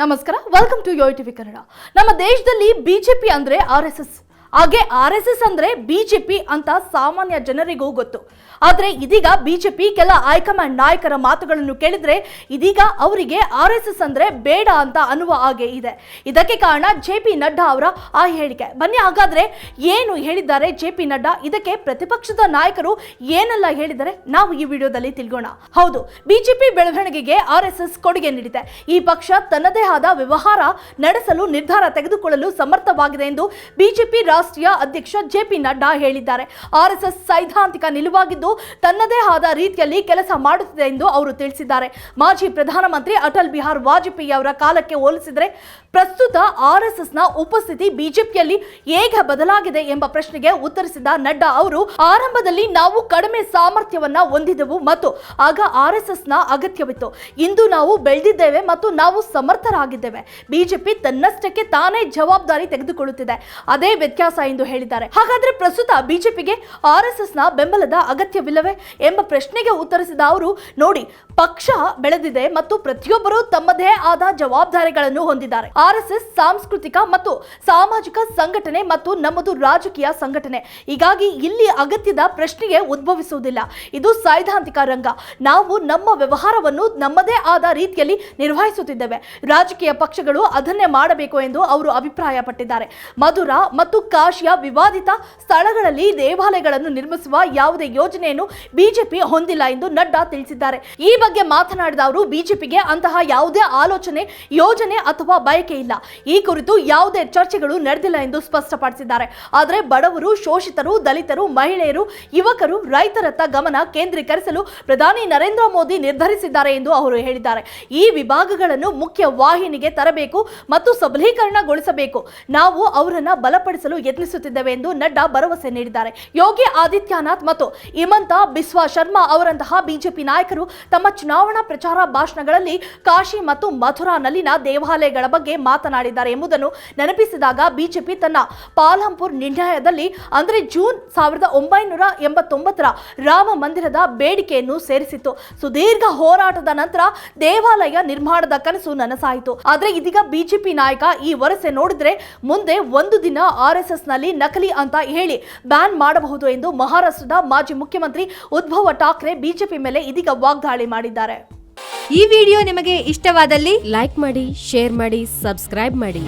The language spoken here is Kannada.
ನಮಸ್ಕಾರ. Welcome to Yoy TV Kannada ನಮ್ಮ ದೇಶದಲ್ಲಿ ಬಿಜೆಪಿ ಅಂದ್ರೆ ಆರ್ ಎಸ್ ಎಸ್ ಹಾಗೆ ಆರ್ ಎಸ್ ಎಸ್ ಅಂದ್ರೆ ಬಿಜೆಪಿ ಅಂತ ಸಾಮಾನ್ಯ ಜನರಿಗೂ ಗೊತ್ತು. ಆದ್ರೆ ಇದೀಗ ಬಿಜೆಪಿ ಕೆಲ ಹೈಕಮಾಂಡ್ ನಾಯಕರ ಮಾತುಗಳನ್ನು ಕೇಳಿದ್ರೆ ಇದೀಗ ಅವರಿಗೆ ಆರ್ ಎಸ್ ಎಸ್ ಅಂದ್ರೆ ಬೇಡ ಅಂತ ಅನ್ನುವ ಹಾಗೆ ಇದೆ. ಇದಕ್ಕೆ ಕಾರಣ ಜೆ ಪಿ ನಡ್ಡಾ ಅವರ ಆ ಹೇಳಿಕೆ. ಬನ್ನಿ ಹಾಗಾದ್ರೆ ಏನು ಹೇಳಿದ್ದಾರೆ ಜೆ ಪಿ ನಡ್ಡಾ? ಇದಕ್ಕೆ ಪ್ರತಿಪಕ್ಷದ ನಾಯಕರು ಏನೆಲ್ಲ ಹೇಳಿದ್ದಾರೆ ನಾವು ಈ ವಿಡಿಯೋದಲ್ಲಿ ತಿಳ್ಕೋಣ ಹೌದು, ಬಿಜೆಪಿ ಬೆಳವಣಿಗೆಗೆ ಆರ್ ಎಸ್ ಎಸ್ ಕೊಡುಗೆ ನೀಡಿದೆ. ಈ ಪಕ್ಷ ತನ್ನದೇ ಆದ ವ್ಯವಹಾರ ನಡೆಸಲು ನಿರ್ಧಾರ ತೆಗೆದುಕೊಳ್ಳಲು ಸಮರ್ಥವಾಗಿದೆ ಎಂದು ಬಿಜೆಪಿ ರಾಷ್ಟ್ರೀಯ ಅಧ್ಯಕ್ಷ ಜೆ ಪಿ ನಡ್ಡಾ ಹೇಳಿದ್ದಾರೆ. ಆರ್ ಎಸ್ ಎಸ್ ಸೈದ್ಧಾಂತಿಕ ನಿಲುವಾಗಿದ್ದು ತನ್ನದೇ ಆದ ರೀತಿಯಲ್ಲಿ ಕೆಲಸ ಮಾಡುತ್ತಿದೆ ಎಂದು ಅವರು ತಿಳಿಸಿದ್ದಾರೆ. ಮಾಜಿ ಪ್ರಧಾನಮಂತ್ರಿ ಅಟಲ್ ಬಿಹಾರ್ ವಾಜಪೇಯಿ ಅವರ ಕಾಲಕ್ಕೆ ಹೋಲಿಸಿದರೆ ಪ್ರಸ್ತುತ ಆರ್ ಎಸ್ ಎಸ್ನ ಉಪಸ್ಥಿತಿ ಬಿಜೆಪಿಯಲ್ಲಿ ಹೇಗೆ ಬದಲಾಗಿದೆ ಎಂಬ ಪ್ರಶ್ನೆಗೆ ಉತ್ತರಿಸಿದ ನಡ್ಡಾ ಅವರು, ಆರಂಭದಲ್ಲಿ ನಾವು ಕಡಿಮೆ ಸಾಮರ್ಥ್ಯವನ್ನ ಹೊಂದಿದೆವು ಮತ್ತು ಆಗ ಆರ್ ಎಸ್ ಎಸ್ನ ಅಗತ್ಯವಿತ್ತು. ಇಂದು ನಾವು ಬೆಳೆದಿದ್ದೇವೆ ಮತ್ತು ನಾವು ಸಮರ್ಥರಾಗಿದ್ದೇವೆ. ಬಿಜೆಪಿ ತನ್ನಷ್ಟಕ್ಕೆ ತಾನೇ ಜವಾಬ್ದಾರಿ ತೆಗೆದುಕೊಳ್ಳುತ್ತಿದೆ. ಅದೇ ವ್ಯತ್ಯಾಸ ಎಂದು ಹೇಳಿದ್ದಾರೆ. ಹಾಗಾದ್ರೆ ಪ್ರಸ್ತುತ ಬಿಜೆಪಿಗೆ ಆರ್ ಎಸ್ ಎಸ್ನ ಬೆಂಬಲದ ಅಗತ್ಯವಿಲ್ಲವೇ ಎಂಬ ಪ್ರಶ್ನೆಗೆ ಉತ್ತರಿಸಿದ ಅವರು, ನೋಡಿ, ಪಕ್ಷ ಬೆಳೆದಿದೆ ಮತ್ತು ಪ್ರತಿಯೊಬ್ಬರು ತಮ್ಮದೇ ಆದ ಜವಾಬ್ದಾರಿಗಳನ್ನು ಹೊಂದಿದ್ದಾರೆ. ಆರ್ ಎಸ್ ಎಸ್ ಸಾಂಸ್ಕೃತಿಕ ಮತ್ತು ಸಾಮಾಜಿಕ ಸಂಘಟನೆ ಮತ್ತು ನಮ್ಮದು ರಾಜಕೀಯ ಸಂಘಟನೆ. ಹೀಗಾಗಿ ಇಲ್ಲಿ ಅಗತ್ಯದ ಪ್ರಶ್ನೆಗೆ ಉದ್ಭವಿಸುವುದಿಲ್ಲ. ಇದು ಸೈದ್ಧಾಂತಿಕ ರಂಗ. ನಾವು ನಮ್ಮ ವ್ಯವಹಾರವನ್ನು ನಮ್ಮದೇ ಆದ ರೀತಿಯಲ್ಲಿ ನಿರ್ವಹಿಸುತ್ತಿದ್ದೇವೆ. ರಾಜಕೀಯ ಪಕ್ಷಗಳು ಅದನ್ನೇ ಮಾಡಬೇಕು ಎಂದು ಅವರು ಅಭಿಪ್ರಾಯಪಟ್ಟಿದ್ದಾರೆ. ಮಧುರ ಮತ್ತು ಕಾಶಿಯ ವಿವಾದಿತ ಸ್ಥಳಗಳಲ್ಲಿ ದೇವಾಲಯಗಳನ್ನು ನಿರ್ಮಿಸುವ ಯಾವುದೇ ಯೋಜನೆಯನ್ನು ಬಿಜೆಪಿ ಹೊಂದಿಲ್ಲ ಎಂದು ನಡ್ಡಾ ತಿಳಿಸಿದ್ದಾರೆ. ಈ ಬಗ್ಗೆ ಮಾತನಾಡಿದ ಅವರು, ಬಿಜೆಪಿಗೆ ಅಂತಹ ಯಾವುದೇ ಆಲೋಚನೆ, ಯೋಜನೆ ಅಥವಾ ಬಯಕೆ ಇಲ್ಲ. ಈ ಕುರಿತು ಯಾವುದೇ ಚರ್ಚೆಗಳು ನಡೆದಿಲ್ಲ ಎಂದು ಸ್ಪಷ್ಟಪಡಿಸಿದ್ದಾರೆ. ಆದರೆ ಬಡವರು, ಶೋಷಿತರು, ದಲಿತರು, ಮಹಿಳೆಯರು, ಯುವಕರು, ರೈತರತ್ತ ಗಮನ ಕೇಂದ್ರೀಕರಿಸಲು ಪ್ರಧಾನಿ ನರೇಂದ್ರ ಮೋದಿ ನಿರ್ಧರಿಸಿದ್ದಾರೆ ಎಂದು ಅವರು ಹೇಳಿದ್ದಾರೆ. ಈ ವಿಭಾಗಗಳನ್ನು ಮುಖ್ಯ ವಾಹಿನಿಗೆ ತರಬೇಕು ಮತ್ತು ಸಬಲೀಕರಣಗೊಳಿಸಬೇಕು. ನಾವು ಅವರನ್ನು ಬಲಪಡಿಸಲು ಯತ್ನಿಸುತ್ತಿದ್ದೇವೆ ಎಂದು ನಡ್ಡಾ ಭರವಸೆ ನೀಡಿದ್ದಾರೆ. ಯೋಗಿ ಆದಿತ್ಯನಾಥ್ ಮತ್ತು ಹಿಮಂತ ಬಿಸ್ವಾ ಶರ್ಮಾ ಅವರಂತಹ ಬಿಜೆಪಿ ನಾಯಕರು ತಮ್ಮ ಚುನಾವಣಾ ಪ್ರಚಾರ ಭಾಷಣಗಳಲ್ಲಿ ಕಾಶಿ ಮತ್ತು ಮಥುರಾನಲ್ಲಿನ ದೇವಾಲಯಗಳ ಬಗ್ಗೆ ಮಾತನಾಡಿದ್ದಾರೆ ಎಂಬುದನ್ನು ನೆನಪಿಸಿದಾಗ ಬಿಜೆಪಿ ತನ್ನ ಪಾಲಂಪುರ್ ನಿರ್ಣಯದಲ್ಲಿ ಅಂದ್ರೆ ಜೂನ್ ಸಾವಿರದ ಒಂಬೈನೂರ ಎಂಬತ್ತೊಂಬತ್ತರ ರಾಮ ಮಂದಿರದ ಬೇಡಿಕೆಯನ್ನು ಸೇರಿಸಿತ್ತು. ಸುದೀರ್ಘ ಹೋರಾಟದ ನಂತರ ದೇವಾಲಯ ನಿರ್ಮಾಣದ ಕನಸು ನನಸಾಯಿತು. ಆದರೆ ಇದೀಗ ಬಿಜೆಪಿ ನಾಯಕ ಈ ವರಸೆ ನೋಡಿದ್ರೆ ಮುಂದೆ ಒಂದು ದಿನ ಆರ್ ಎಸ್ ನಲ್ಲಿ ನಕಲಿ ಅಂತ ಹೇಳಿ ಬ್ಯಾನ್ ಮಾಡಬಹುದು ಎಂದು ಮಹಾರಾಷ್ಟ್ರದ ಮಾಜಿ ಮುಖ್ಯಮಂತ್ರಿ ಉದ್ಭವ ಠಾಕ್ರೆ ಬಿಜೆಪಿ ಮೇಲೆ ಇದೀಗ ವಾಗ್ದಾಳಿ ಮಾಡಿದ್ದಾರೆ. ಈ ವಿಡಿಯೋ ನಿಮಗೆ ಇಷ್ಟವಾದಲ್ಲಿ ಲೈಕ್ ಮಾಡಿ, ಶೇರ್ ಮಾಡಿ, ಸಬ್ಸ್ಕ್ರೈಬ್ ಮಾಡಿ.